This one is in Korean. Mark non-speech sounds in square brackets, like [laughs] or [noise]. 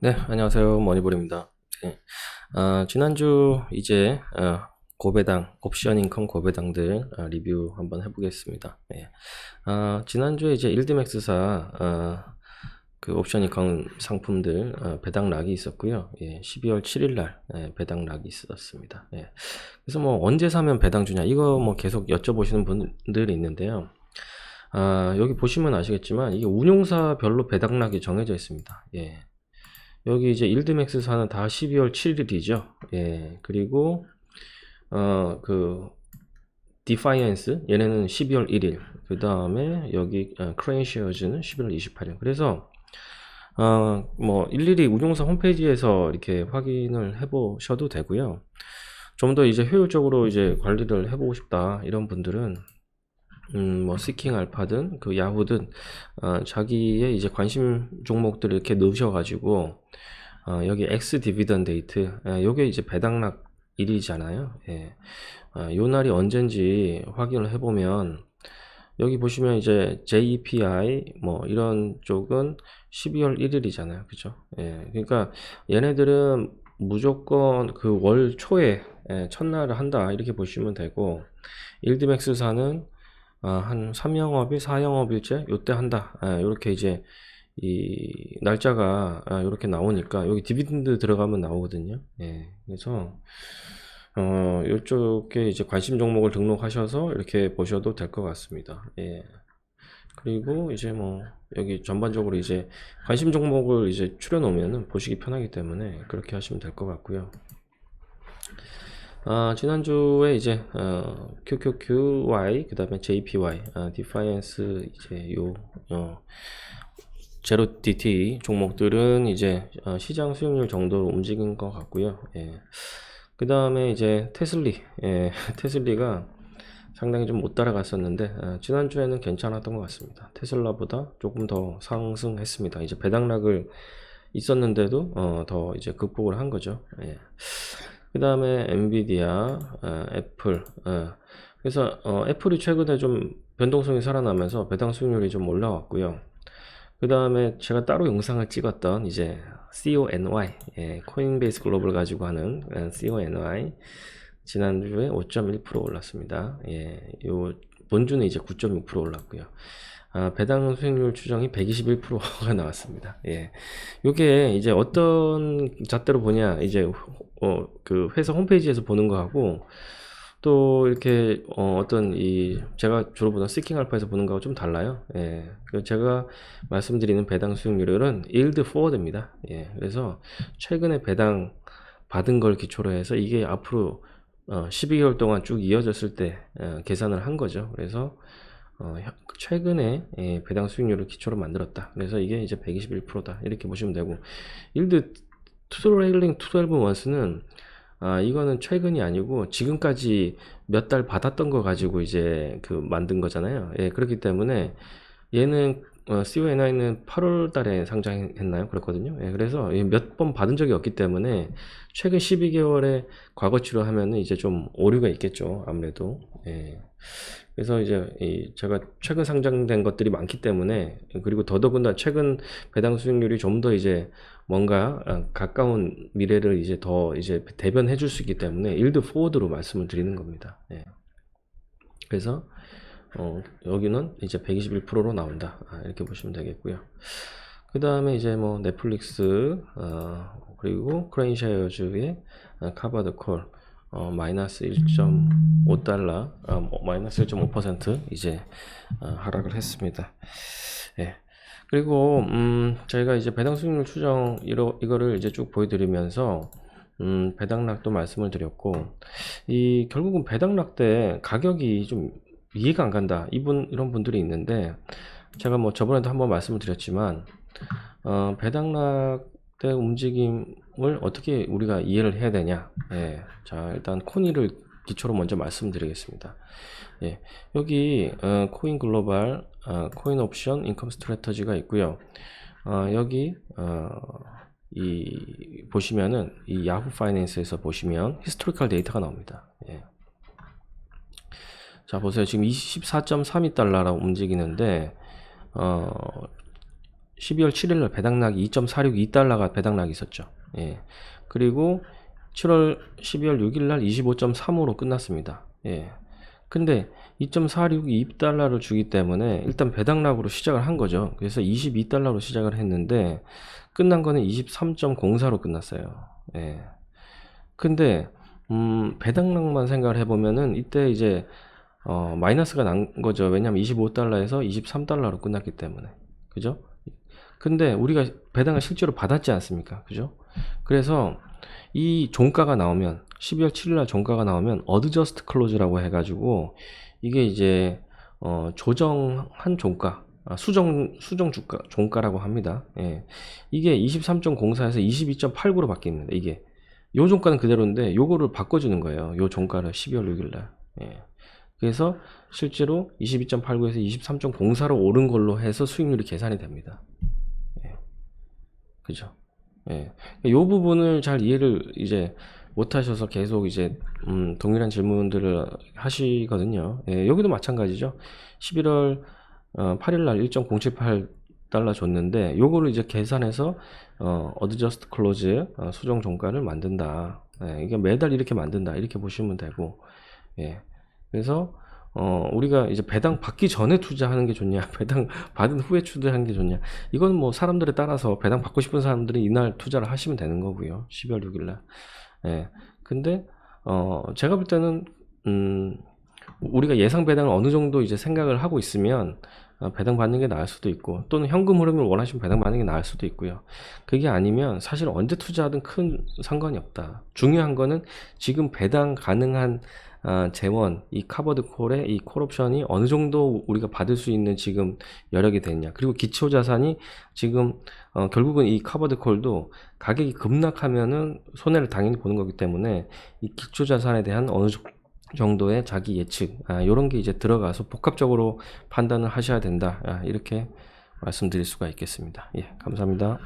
네, 안녕하세요. 머니볼입니다. 네. 아, 지난주 이제 어, 고배당, 옵션 인컴 고배당들 아, 리뷰 한번 해보겠습니다. 네. 아, 지난주에 이제 일드맥스사 아, 그 옵션 인컴 상품들 아, 배당 락이 있었고요. 예, 12월 7일 날 예, 배당 락이 있었습니다. 예. 그래서 뭐 언제 사면 배당 주냐 이거 뭐 계속 여쭤보시는 분들이 있는데요. 아, 여기 보시면 아시겠지만 이게 운용사별로 배당락이 정해져 있습니다. 예. 여기 이제 일드맥스 사는 다 12월 7일이죠. 예. 그리고 어 그 디파이언스 얘네는 12월 1일. 그 다음에 여기 어, 크레인시어즈는 11월 28일. 그래서 어 뭐 일일이 운용사 홈페이지에서 이렇게 확인을 해보셔도 되고요. 좀 더 이제 효율적으로 이제 관리를 해보고 싶다 이런 분들은 음, 뭐, 시킹 알파든, 그 야후든, 어, 자기의 이제 관심 종목들을 이렇게 넣으셔가지고, 어, 여기 X 디비던 데이트, 예, 요게 이제 배당락 일이잖아요. 예. 어, 요 날이 언젠지 확인을 해보면, 여기 보시면 이제 JPI, 뭐, 이런 쪽은 12월 1일이잖아요. 그죠? 예. 그러니까 얘네들은 무조건 그 월 초에, 예, 첫날을 한다. 이렇게 보시면 되고, 일드맥스사는 아, 한 3영업일, 4영업일째 요때 한다. 아, 요렇게 이제 이 날짜가 아, 요렇게 나오니까 여기 디비든드 들어가면 나오거든요. 예. 그래서 어, 요쪽에 이제 관심 종목을 등록하셔서 이렇게 보셔도 될 것 같습니다. 예. 그리고 이제 뭐 여기 전반적으로 이제 관심 종목을 이제 추려 놓으면은 보시기 편하기 때문에 그렇게 하시면 될 것 같고요. 아, 지난주에 이제 어, QQQY 그 다음에 JPY, 아, 디파이언스 이제 요 어, 제로 DT 종목들은 이제 어, 시장 수익률 정도로 움직인 것 같고요. 예. 그 다음에 이제 테슬리, 예, [laughs] 테슬리가 상당히 좀 못 따라갔었는데 아, 지난주에는 괜찮았던 것 같습니다. 테슬라보다 조금 더 상승했습니다. 이제 배당락을 있었는데도 어, 더 이제 극복을 한 거죠. 예. 그 다음에 엔비디아, 어, 애플. 어, 그래서 어, 애플이 최근에 좀 변동성이 살아나면서 배당 수익률이 좀 올라왔고요. 그 다음에 제가 따로 영상을 찍었던 이제 CONY, 예, 코인베이스 글로벌 가지고 하는 어, CONY 지난주에 5.1% 올랐습니다. 예, 요 본주는 이제 9.6% 올랐고요. 아, 배당 수익률 추정이 121%가 나왔습니다. 예. 요게 이제 어떤 잣대로 보냐, 이제, 어, 그 회사 홈페이지에서 보는 거하고, 또 이렇게, 어, 어떤 이, 제가 주로 보던 시킹 알파에서 보는 거하고 좀 달라요. 예. 그 제가 말씀드리는 배당 수익률은 yield forward입니다. 예. 그래서 최근에 배당 받은 걸 기초로 해서 이게 앞으로 어, 12개월 동안 쭉 이어졌을 때 어, 계산을 한 거죠. 그래서 어, 최근에 예, 배당 수익률을 기초로 만들었다. 그래서 이게 이제 121%다. 이렇게 보시면 되고, 일드 투레일링 12 months는 아, 이거는 최근이 아니고 지금까지 몇 달 받았던 거 가지고 이제 그 만든 거잖아요. 예, 그렇기 때문에 얘는 어, CONI는 8월 달에 상장했나요? 그렇거든요. 예, 그래서 몇 번 받은 적이 없기 때문에 최근 12개월에 과거치로 하면은 이제 좀 오류가 있겠죠. 아무래도. 예. 그래서 이제 이 제가 최근 상장된 것들이 많기 때문에 그리고 더더군다나 최근 배당 수익률이 좀 더 이제 뭔가 어, 가까운 미래를 이제 더 이제 대변해 줄 수 있기 때문에 일드 포워드로 말씀을 드리는 겁니다. 예. 그래서 어, 여기는 이제 121%로 나온다. 아, 이렇게 보시면 되겠고요. 그 다음에 이제 뭐 넷플릭스, 어, 그리고 크레인샤이어즈의 어, 카바드 콜, 어, 마이너스 1.5달러, 어, 뭐, 마이너스 1.5% 이제 어, 하락을 했습니다. 예. 그리고 음, 저희가 이제 배당 수익률 추정 이러, 이거를 이제 쭉 보여드리면서 음, 배당락도 말씀을 드렸고 이 결국은 배당락 때 가격이 좀 이해가 안 간다 이분 이런 분들이 있는데 제가 뭐 저번에도 한번 말씀을 드렸지만 어, 배당락 때 움직임을 어떻게 우리가 이해를 해야 되냐 예. 자 일단 코니를 기초로 먼저 말씀드리겠습니다 예. 여기 어, 코인 글로벌 어, 코인 옵션 인컴 스트래터지가 있고요 어, 여기 어, 이 보시면은 이 야후 파이낸스에서 보시면 히스토리컬 데이터가 나옵니다 예. 자 보세요 지금 24.32달러라고 움직이는데 어 12월 7일 날 배당락이 2.462달러가 배당락이 있었죠. 예. 그리고 7월 12월 6일 날 25.35로 끝났습니다. 예. 근데 2.462달러를 주기 때문에 일단 배당락으로 시작을 한 거죠. 그래서 22달러로 시작을 했는데 끝난 거는 23.04로 끝났어요. 예. 근데 음, 배당락만 생각을 해보면은 이때 이제 어, 마이너스가 난 거죠. 왜냐면 25달러에서 23달러로 끝났기 때문에. 그죠? 근데 우리가 배당을 실제로 받았지 않습니까? 그죠? 그래서 이 종가가 나오면 12월 7일 날 종가가 나오면 어드저스트 클로즈라고 해가지고 이게 이제 어, 조정한 종가 아, 수정 수정 주가 종가라고 합니다. 예. 이게 23.04에서 22.89로 바뀝니다. 이게 요 종가는 그대로인데 요거를 바꿔주는 거예요. 요 종가를 12월 6일 날. 예. 그래서 실제로 22.89에서 23.04로 오른 걸로 해서 수익률이 계산이 됩니다. 예. 그죠? 예. 요 부분을 잘 이해를 이제 못 하셔서 계속 이제 음, 동일한 질문들을 하시거든요. 예, 여기도 마찬가지죠. 11월 어, 8일 날 1.078 달러 줬는데 요거를 이제 계산해서 어, 어드저스트 클로즈 어, 수정 종가를 만든다. 예, 이게 매달 이렇게 만든다. 이렇게 보시면 되고. 예. 그래서 어, 우리가 이제 배당 받기 전에 투자하는 게 좋냐, [laughs] 배당 받은 후에 투자하는 게 좋냐. 이건 뭐 사람들에 따라서 배당 받고 싶은 사람들이 이날 투자를 하시면 되는 거고요. 12월 6일 날. 예. 근데 어, 제가 볼 때는 음, 우리가 예상 배당을 어느 정도 이제 생각을 하고 있으면 어, 배당 받는 게 나을 수도 있고 또는 현금 흐름을 원하시면 배당 받는 게 나을 수도 있고요. 그게 아니면 사실 언제 투자하든 큰 상관이 없다. 중요한 거는 지금 배당 가능한 아, 재원, 이 카버드 콜의 이 콜옵션이 어느 정도 우리가 받을 수 있는 지금 여력이 됐냐. 그리고 기초 자산이 지금 어, 결국은 이 카버드 콜도 가격이 급락하면은 손해를 당연히 보는 거기 때문에 이 기초 자산에 대한 어느 정- 정도의 자기 예측, 아, 이런 게 이제 들어가서 복합적으로 판단을 하셔야 된다. 아, 이렇게 말씀드릴 수가 있겠습니다. 예, 감사합니다.